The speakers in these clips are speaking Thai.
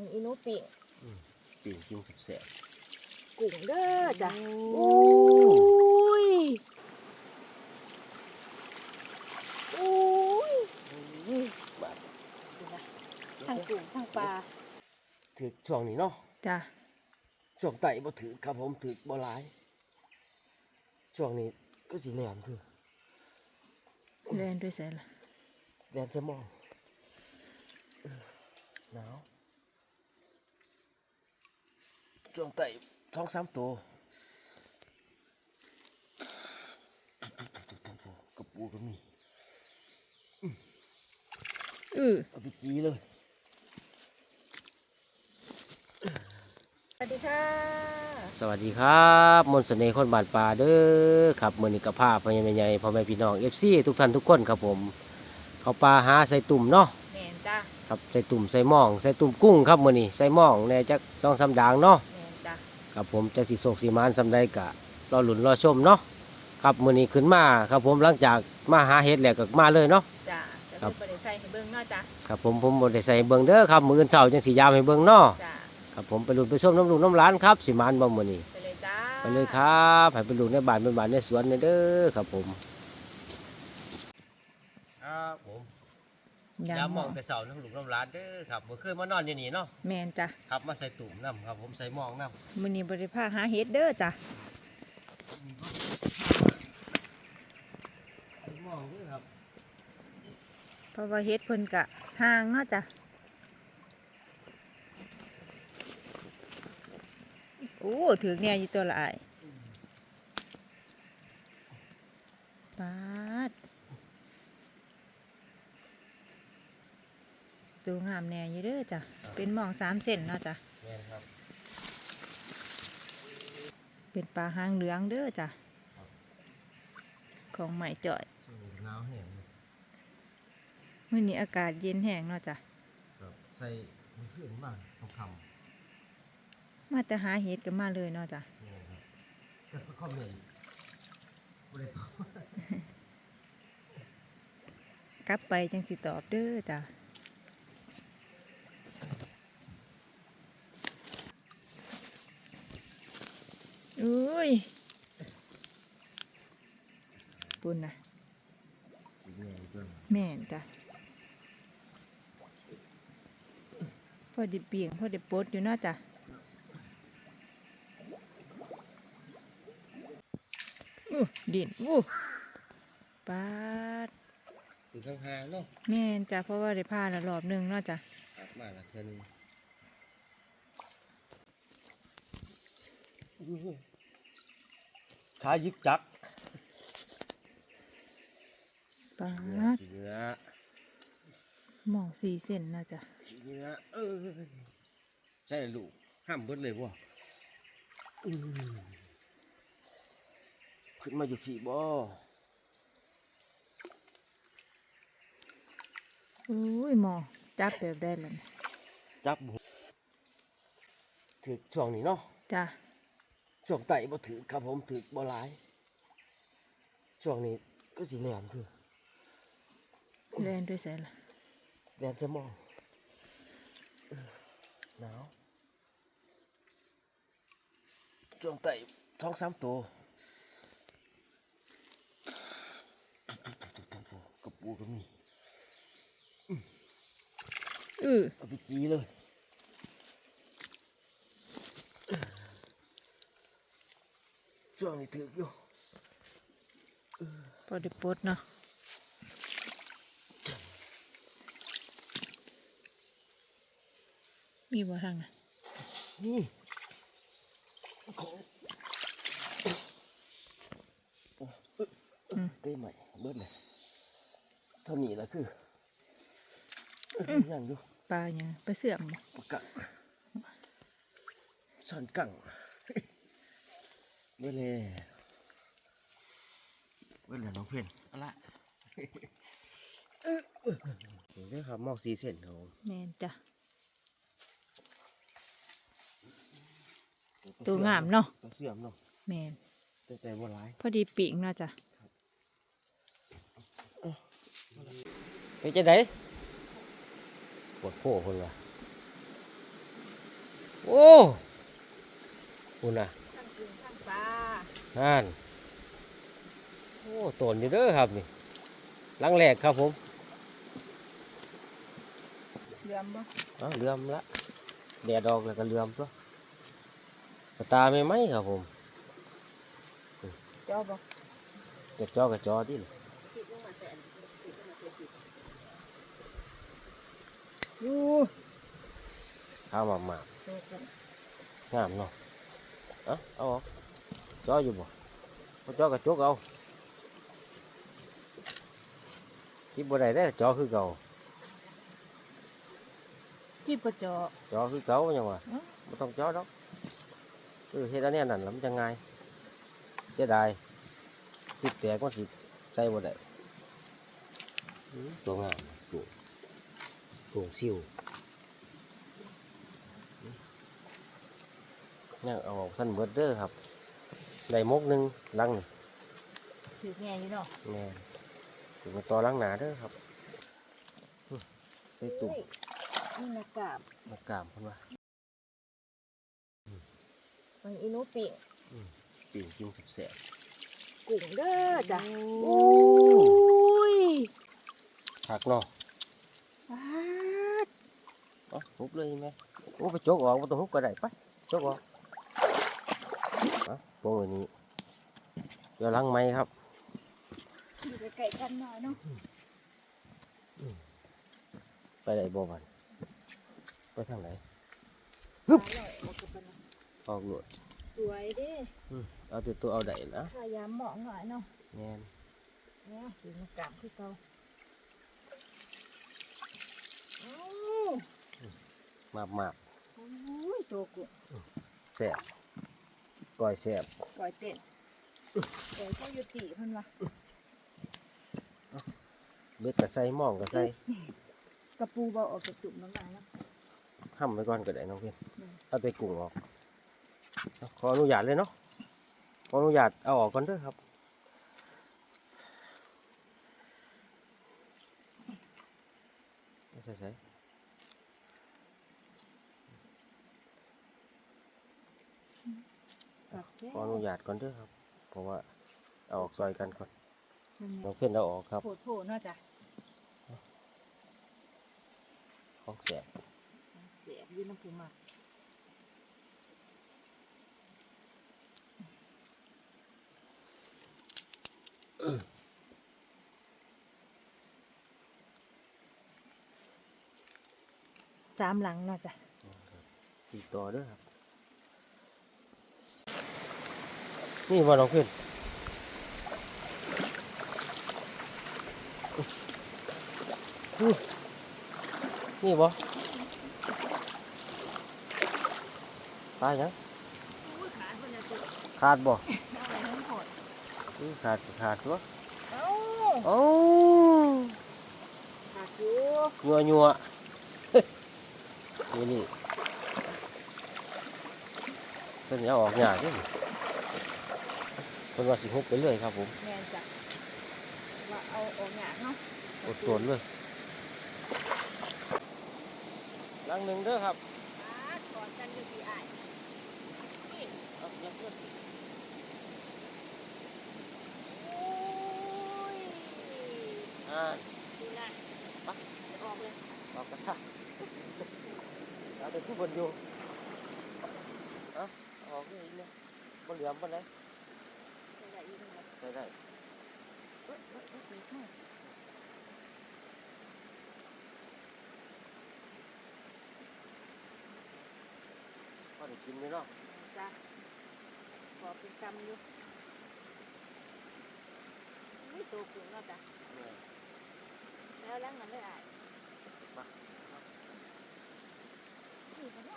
มันอีนูปิ่งปิ่งกินแสบกุ้งเด้อจ้ะโอ้อุ้ยอุ้ยบาดดูนะทั้งกุ้งทั้งปลาถือช่วงนี้เนาะจ้ะช่วงไต่บ่ถือครับผมถือบ่หลายช่วงนี้ก็สิแหลมคือเล่นด้วยเสร็จละแหลมจะมองเออหนาว ช่วงไต่ท้องสามตัวกระปูก็มีอือเอาไปจีเลยสวัสดีค่ะ สวัสดีครับ มนต์เสน่ห์คนบาดป่าเด้อครับมือนี้กับภาพพ่อใหญ่แม่ใหญ่พ่อแม่พี่น้องเอฟซีทุกท่านทุกคนครับผม เขาปลาหาใส่ตุ่มเนาะแมนจ้ะครับใส่ตุ่มใส่หมอง ใส่ตุ่มกุ้งครับมือนี้ใส่หมองแน่จักสองสามดางเนาะแมนจ้ะ ครับผมจะสิโศกสีมานสำใดกะรอหลุนรอชมเนาะครับมือนี้ขึ้นมาครับผมหลังจากมาหาเห็ดแล้วก็มาเลยเนาะ จ้ะจะครัเป็บ นบริษัทให้เบิ่งเนาะจ้ะครับผมผมบ่ได้ใส่เบิ่งเด้อครับมืออื่นเสาร์จังสียามให้เบิ่งเนาะจ้ะครับผมไปหลุนไปชมน้ำลูกน้ำร้านครับสิมานบ่มือนี้ไปเลยจ้าไปเลยครับให้ไปดูในบ้านเป็นบ้านในสวนเด้อครับผมครับผม ยายามหมมอองงแต่เสาน้ำหลุมน้ำร้านเด้อครับเมื่อคืนมานอนอยู่นี่เนาะแมนจ้ะครับมาใส่ตุ่มน้ำครับ ผมใส่หมองน้ำมื้อนี้บริภาหาเฮ็ดเด้อจ้ะใส่หมองด้วยครับเพราะว่าเฮ็ดเพิ่นกะห่างเนาะจ้ะโอ้ถือเนี่ยอยู่ตัวละอายปาด ตัวงามแน่อยู่เด้อจ้ะ เป็นหมองสามเส้นเนาะจ้ะ แม่นครับ เป็นปลาหางเหลืองเด้อจ้ะของใหม่จ่อยอืมหนาวแห้งเลยมื้อนี้อากาศเย็นแห้งเนาะจ้ะ ครับใส่มันขึ้นมากทองคมาแต่หาเห็ดกันมาเลยเนาะจ้ะำนี่ครับแต่ก็คอมเมนต์บ่ได้ตอบกลับไปจังสิตอบเด้อจ้ะ อุ้ยปุ่นนะอีกแน่อีกเบิ่งแม่นจ้ะพอไดิเปียงพอไดิปลดอยู่เนาะจ้ะอู้ดินอู้ปาดอยู่ข้างๆเนาะแม่นจ้ะเพราะว่าได้พาละรอบหนึ่งเนาะจ้ะครับมาละเทื่อหนึง ขายิบจักปาเนื้อดเนื้อหมองสี่เส้นเนาะจ้ะเนื้อเออใช่ลูกห้ามเบิดเลยบ่อืมขึ้นมาอยู่พี่บ่อุ้ยหมองจับแบบได้แล้วนี่จับบ่ถือช่วงนี้เนาะจ้ะ ช่วงไต่บ่ถือครับผมถือบ่หลายช่วงนี้ก็สิแหลมคือเล่นด้วยเสร็จละแหลมจะมองเออหนาวช่วงไต่ท้องสามตัวกระปูก็มีอือเอาไปจีเลย วงนี้ถืออยู่พอได้ปลดเนาะมีบ่ทางน่ะนี่ของเต้ใหม่เบิดเลยเท่านี้แหละคืออยังอยู่ปลาอย่างปลาเสื่อมบ่ปากกังซ่อนกัง เบิดเลยเบิดเลยน้องเพื่อนเอาละเดี๋ยวครับมอกสีเส้นครับผมแม่นจ้ะตัวงามเนาะตัวเสื่อมเนาะแม่นแต่แต่บ่ร้ายพอดีปีกเนาะจ้ะเป็นจังไดปวดโผล่คนวะโอ้คุณน่ะ ทั้งกุ้งทั้งปลา นั่นโอ้ตนอยู่เด้อครับนี่หลังแรกครับผมเหลือมบ่เอ้าเลื่อมละแดดออกแล้วก็เลื่อมตัวกระตาไม่ไหมครับผมเจ้าบ่จะจอกับจอที่อยู่ข้าวหมากหมากโตกันงามเนาะเอ้าเอาออกจออยู่บ่เอาจอกับจกเอาคิดบ่ได้ได้อจอคือเก่าจีบปะจอจอคือเก่ายังวะเอ้าไม่ต้องจอดอก เออเฮ็ดอันเนี้ยนั่นแล้วมันจะง่ายเสียดายสิบแตกมันสิใส่บ่ได้อื้อตัวงามตัวตัวซิวนี่เได้มกหนึ่งลังนี่ถือแง่อยู่เนาะแม่นถึงมาต่อลังหนาเด้อครับอื้อไปตุ่มนี่นะกาบมากามเพิ่นว่ามันอีนูปิ่งปิ่งกินแสบกุ้งเด้อจ้ะๆโอ้ยผักเนาะปาดเอ๋อฮุบเลยไหมโอ้ไปจกออกมาต้องฮุบก็ได้ไปจกออกอะ พวกนี้เดี๋ยวล้างไม้ครับอยู่ใกล้ๆกันหน่อยเนาะไปไหนบ่บันไปทางไหนปลาหน่อยออกกันนะออกหลวดสวยเด้เอาตัวตัวเอาได้นะพยายามเหมาะหน่อยเนาะแม่นเนี่ยถือมากามคือเก่าโอ้มาบมาบโอ้ยโตกุ้งแสบ ก้อยแสบปล่อยเต้นปล่อยเขาอยู่ตีเพิ่นวะเบ็ดกระใส่หม่องกระใส่กระปูเบาออกจากจุ่มน้ำลายเนาะห้ำไว้ก่อนก็ได้น้องเพี่นอืมเอาแต่กุ้งออกเอาขออนุญาตเลยเนาะ ขออนุญาตเอาออกก่อนเด้อครับใส่ใส่กับแก้ ขออนุญาตก่อนเด้อครับ เพราะว่าเอาออกซอยกันก่อนนั่นไงน้องเพ่นเอาออกครับโผล่โผล่เนาะจ้ะของแสบเสียยืนน้ำปูหมักสามหลังเนาะจ้ะสี่ตัวเด้อครับ นี่ว่าน้องเพ่นอุ๊ยนี่บ่ตายยังอุ้ยขาคนละจุดขาดบ่เอาอะไรทั้งหมดอื้อขาดก็ขาดตัวเอ้าโอ้ขาดอยู่ยัวยัวนี่นี่เพิ่นเอาออกหยาเด้อ เพิ่นว่าสิฮุบไปเรื่อยครับผมแมนจ้ะว่าเอาออกหยาเนาะอดทนเลยลังหนึ่งเด้อครับขาดก่อนกันอยู่ที่อ้ายนี่เอายังเพื่อนโอ้ยอ่าดูนะไปออกเลยออกกระชากเอาเด็กผู้บนอยู่เอาเอาออกนี่อีกเนี่ยบนเหลี่ยมบนไหน ใส่ได้อีกไหมใส่ได้เอ้ยเอ้ยเอ้ยเอ้ยเอ้ยพอได้กินอยู่เนาะจ้ะขอเป็นกำอยู่นี่ตัวกุ้งเนาะจ้ะเนี่ยแล้วล้างมันได้อ่ายนี่ก็ได้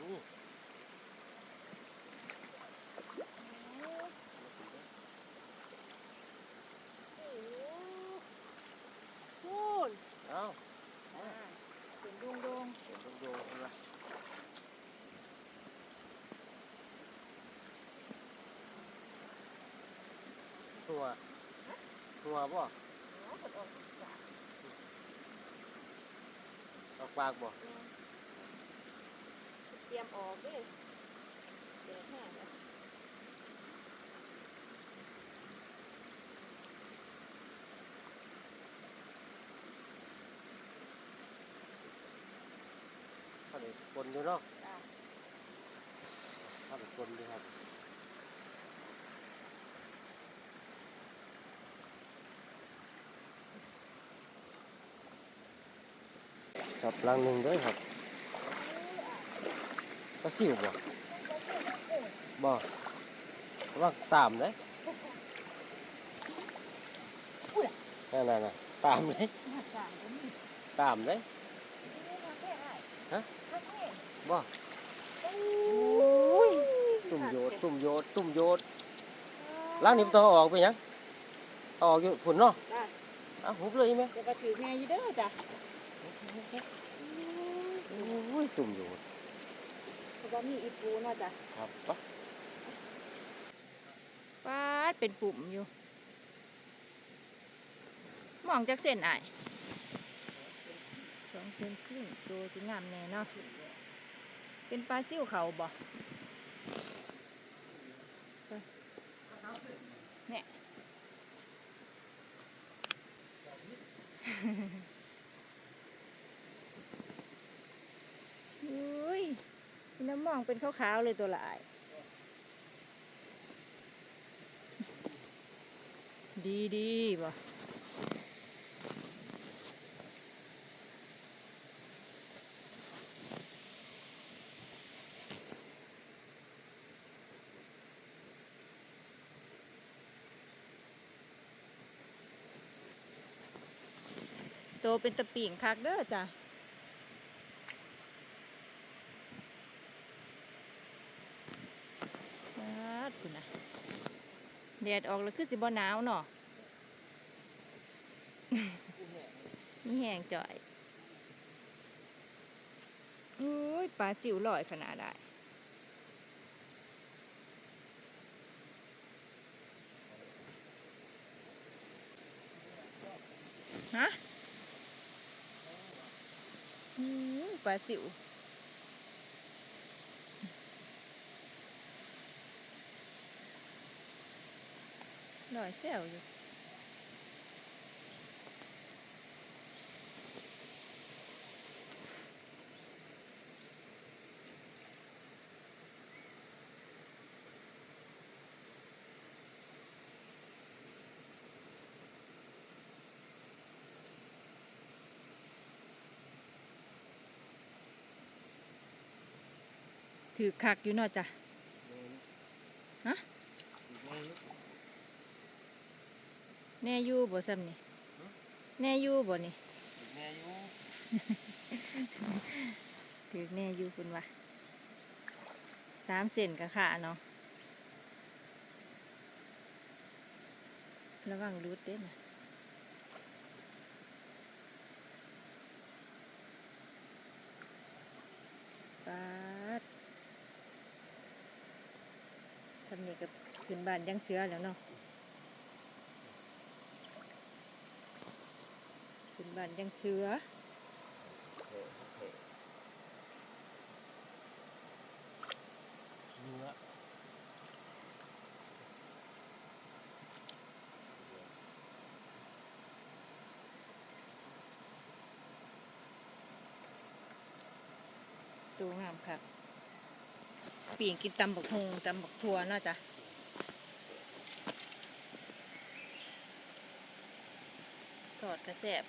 นี่โอ้โอ้โห เอา อ่าเป็นดวงดวง เดี๋ยวต้องดูเอาละ ตัวตัวบ่ๆเอากดออกจ้ะออกปากบ่รียมออกเด้เดี๋ยวแห้งแล้วถ้าเด็กคนอยู่เนาะจ้ะถ้าเด็กคนอยู่ครับ ครับลังหนึ่งเด้วยครับก็สิวบ่บ่ว่าตามเลยนั่นน่ะตามเลยมาจางก็มีตามเลยนี่คาเฟ่อ้ายฮะคาเฟ่บ่โอ้ยตุ่มโยดตุ่มโยดตุ่มโยดล้างนี่ต้องเอาออกไปยังเอาออกอยู่ผุนเนาะจ้ะเอาหุบเลยไหมจะกระถือแม่อยู่เด้อจ้ะ โอ้ยตุ่มโยดเพราะว่ามีอีปูเนาะจ้ะครับปะปาดเป็นปุ่มอยู่ มองจากเส้นอ้ายสองเส้นครึ่งตัวสิงามแน่เนาะเป็นปลาซิ่วเขาบ่ไปเนี่ยอุ้ย้ำมองเป็นขาวๆเลยตัวละอายดีดีบ่โตเป็นตะปิ่งคักเด้อจ้ะ ปาด คุณนะแดดออกแล้วคือสิบ่หนาวเนาะนี่แห้งจ่อยอุ้ยปลาจิ๋วลอยขนาดได้ฮะอืมปลาจิ๋ว ลอยเซลอยู่ถือคักอยู่เนาะจ้ะ ฮะ แน่อยู่บ่ซ้ำนี่แน่อยู่บ่นี่แม่อยู่ถือแน่อยู่คุณวะสามเซนกับขาเนาะระวังรูดเด้นะปาดทำนี่กับขึ้นบ้านยังเสือแล้วเนาะ ขึ้นบ้านยังเสือเฮ้เฮ้เนื้อตัวงามครับปีงกินตำบักฮงตำบักทัวเนาจะทอดกระแสบ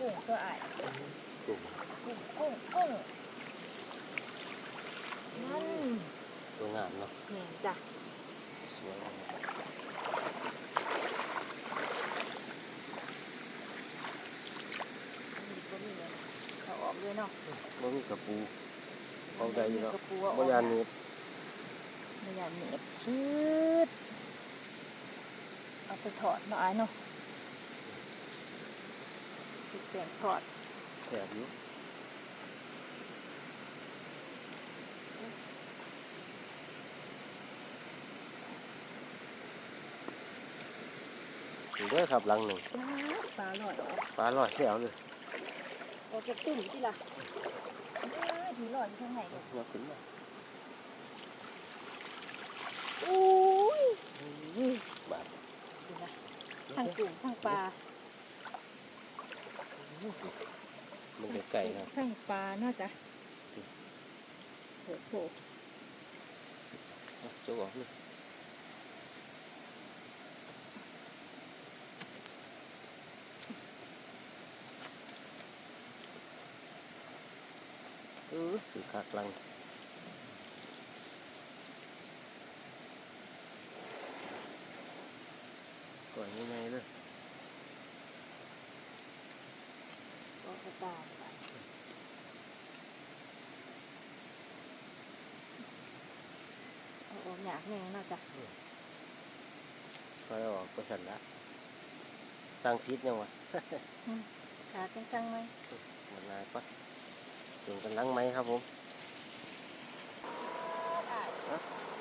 กุ้งตัวอ่ายตุ่มกุ้งกุ้งกุ้งนั่นตัวงามเนาะแหน่จ้ะสวยมากมีก็มีเลยเขาออกเลยเนาะบ่มีกระปูเอาได้อยู่แล้วกระปูเอาออกบ่ยานนี้ไม่ยานเหน็บชืดเอาไปถอดเนาะอายเนาะติด แป้งทอดแสบอยู่นี่เด้อครับหลังหนึ่งปลาลอยออกปลาลอยแซวเลยเราจะตุ่มที่ละเอ้ยผีหลอดอยู่ข้างไหนเนี่ยเราขึ้นมาอุ้ยบาดดูนะทั้งกุ้งทั้งปลา มันไก่ครับทั้งปลาน่าจะโอ้โหเอาจะบอกนี่เออถือคักลังก่อนยังไงเลย ก็กระตามไปเอาออกหยากแน่น่าจะคอยเอาออกก็สั่นละสร้างพิษยังวะขาจังสั่งไหมมันนายปะถึงกันลังไหมครับผม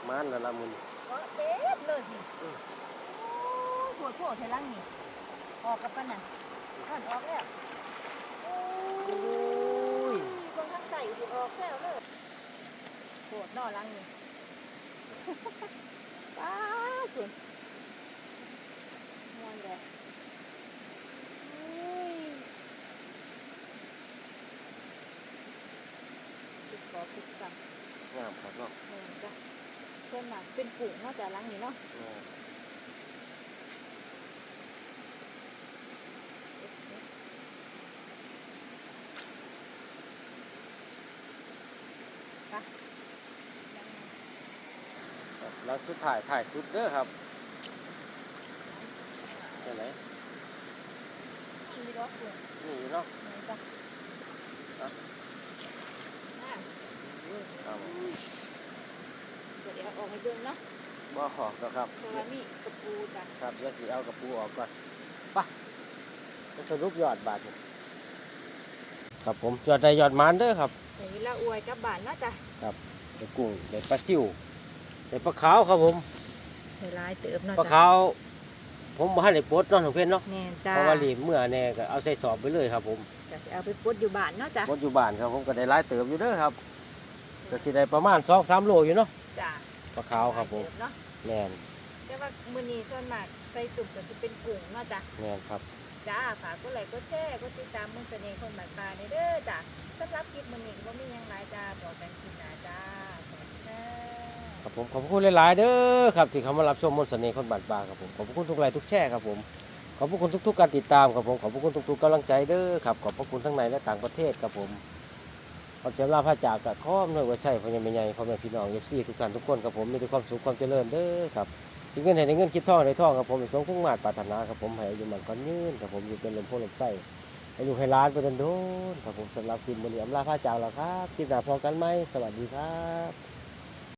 มานและละมุนก็เต็มเลยนี่โอ้ยปวดปวดเทลังนี่ออกกับปันน่ะอ่อนออกแล้วโอ้ ยบางทั้งใส่สิออกแล้วเลยปวดนอลังนี่ป้าสุดมวนเลยอุ้ยติดคอติดกันงามครับเนาะเหมือนจ้ะส่วนมากเป็นปุ๋งเนาะแต่ลังนี่เนาะ แล้วสุดถ่ายถ่ายสุดเด้อครับเห็นไหมมีรถปุ๋งนี่เนาะเหมือนจ้ะอะอะครับผมเดี๋ยวเอาออกให้เบิ่งเนาะบ่หอกแล้วครับเพราะว่ามีกระปูจ้ะครับเดี๋ยวสิเอากระปูออกก่อนไปะจะสรุปยอดบาทนี่ครับผมยอดได้ยอดมันเด้อครับเดี๋ยวเราอวยกลับบ้านเนาะจ้ะได้กุ้งได้ปลาซิว ได้ปลาขาวครับผมเดี๋ยวลายเติบเนาะปลาจ้ะขาวผมบ่ทันได้ปลดเนาะน้องเพิ่นเนาะแน่จ้าเพราะว่ารีบเมื่อแน่ก็เอาใส่สอบไปเลยครับผมจะสิเอาไปปลดอยู่บ้านเนาะจ้ะปลดอยู่บ้านครับผมก็ได้หลายเติบอยู่เด้อครับก็สิได้ประมาณ2-3โลอยู่เนาะจ้ะปลาขาวครับผมหลยเติเนาะแม่นแต่ว่ามื้อนี้ส่วนมากใส่ตุ่มก็สิเป็นกุ้งเนาะจ้ะ แม่นครับจ้าฝากกดไลค์กดแชร์กดติดตามมุนเสน่ห์คนบ้านปลาในเด้อจ้ะสำหรับคลิปมื้อนี้ก็บ่มีหยังหลายจ้าบอกกันคลิปหน้าจ้าสวัสดีค่ะ ครับผมขอบคุณหลาย ๆ เด้อครับที่เขามารับชมมนต์เสน่ห์คนบาดบาครับผมขอบคุณทุกไลค์ทุกแชร์ครับผมขอบคุณทุก ๆ การติดตามครับผมขอบคุณทุก ๆกำลังใจเด้อครับขอบคุณทั้งในและต่างประเทศครับผมขอเสียงลาพระจากกับข้อมหน่วยว่าใช่พ่อยังไม่ใหญ่พ่อแม่พี่น้องเอฟซีทุกท่านทุกคนครับผมมีแต่ความสุขความเจริญเด้อครับเงินให้ได้เงินคิดท่องในท่องครับผมสงคุ้งมาดปรารถนาครับผมให้อายุมันก้อนยืนครับผมอยู่เป็นลมโพลมไส้ให้ลูกให้ร้านไปโดนครับผมสำหรับคลิปบริยมลาพระจากแล้วครับคลิปหน้าพอกันไหมสวัสดีครับ